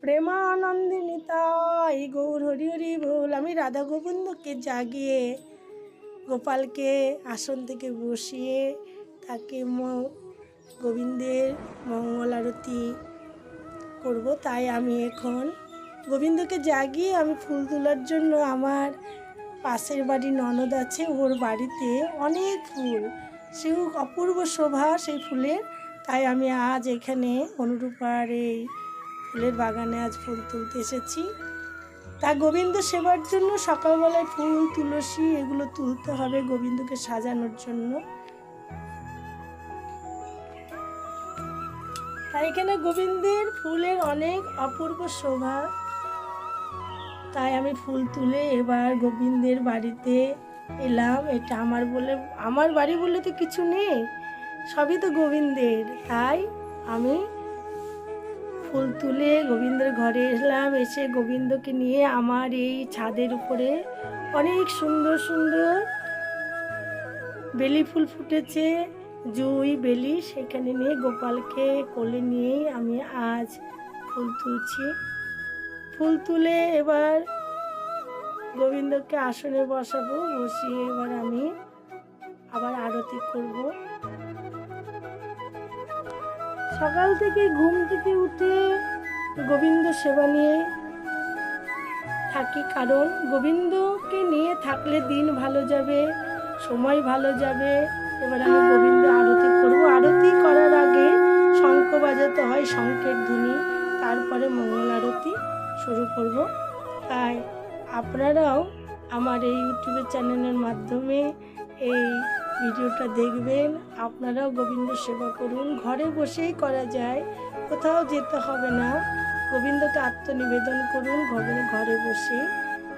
প্রেমানন্দিনী তাই গৌর হরি হরি বল। আমি রাধা গোবিন্দকে জাগিয়ে গোপালকে আসন থেকে বসিয়ে তাকে ম- গোবিন্দের মঙ্গল আরতি করব। তাই আমি এখন গোবিন্দকে জাগিয়ে আমি ফুল তোলার জন্য আমার পাশের বাড়ি ননদ আছে, ওর বাড়িতে অনেক ফুল। সেও অপূর্ব শোভা সেই ফুলের। তাই আমি আজ এখানে অনুরূপার এই ফুলের বাগানে আজ ফুল তুলতে এসেছি। তা গোবিন্দ সেবার জন্য সকালবেলায় ফুল, তুলসী এগুলো তুলতে হবে গোবিন্দকে সাজানোর জন্য। তাই এখানে গোবিন্দের ফুলের অনেক অপূর্ব শোভা। তাই আমি ফুল তুলে এবার গোবিন্দের বাড়িতে এলাম। এটা আমার বলে, আমার বাড়ি বলে তো কিছু নেই, সবই তো গোবিন্দের। তাই আমি ফুল তুলে গোবিন্দের ঘরে এলাম এসে গোবিন্দকে নিয়ে আমার এই ছাদের উপরে অনেক সুন্দর সুন্দর বেলি ফুল ফুটেছে। জুই বেলি সেখানে নিয়ে গোপালকে কোলে নিয়েই আমি আজ ফুল তুলছি। ফুল তুলে এবার গোবিন্দকে আসনে বসাবো। বসিয়ে এবার আমি আবার আরতি করব। সকাল থেকে ঘুম থেকে উঠে গোবিন্দ সেবা নিয়ে থাকি। কারণ গোবিন্দকে নিয়ে থাকলে দিন ভালো যাবে, সময় ভালো যাবে। এবার আমি গোবিন্দ আরতি করব। আরতি করার আগে শঙ্খ বাজাতে হয় শঙ্খের ধ্বনি। তারপরে মঙ্গল আরতি শুরু করব। তাই আপনারাও আমার এই ইউটিউবের চ্যানেলের মাধ্যমে এই ভিডিওটা দেখবেন, আপনারাও গোবিন্দ সেবা করুন। ঘরে বসেই করা যায়, কোথাও যেতে হবে না। গোবিন্দকে আত্মনিবেদন করুন ঘরে ঘরে বসে।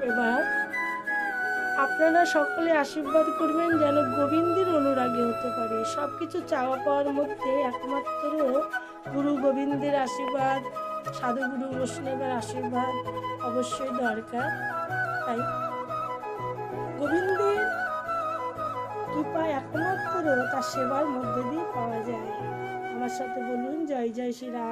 এবার আপনারা সকলে আশীর্বাদ করবেন যেন গোবিন্দের অনুরাগী হতে পারে। সব কিছু চাওয়া পাওয়ার মধ্যে একমাত্র গুরু গোবিন্দের আশীর্বাদ সাধুগুরু বৈষ্ণবের আশীর্বাদ অবশ্যই দরকার। তাই কৃপা একমাত্র তার সেবার মধ্যে দিয়ে পাওয়া যায়। আমার সাথে বলুন, জয় জয় শ্রী রাধে।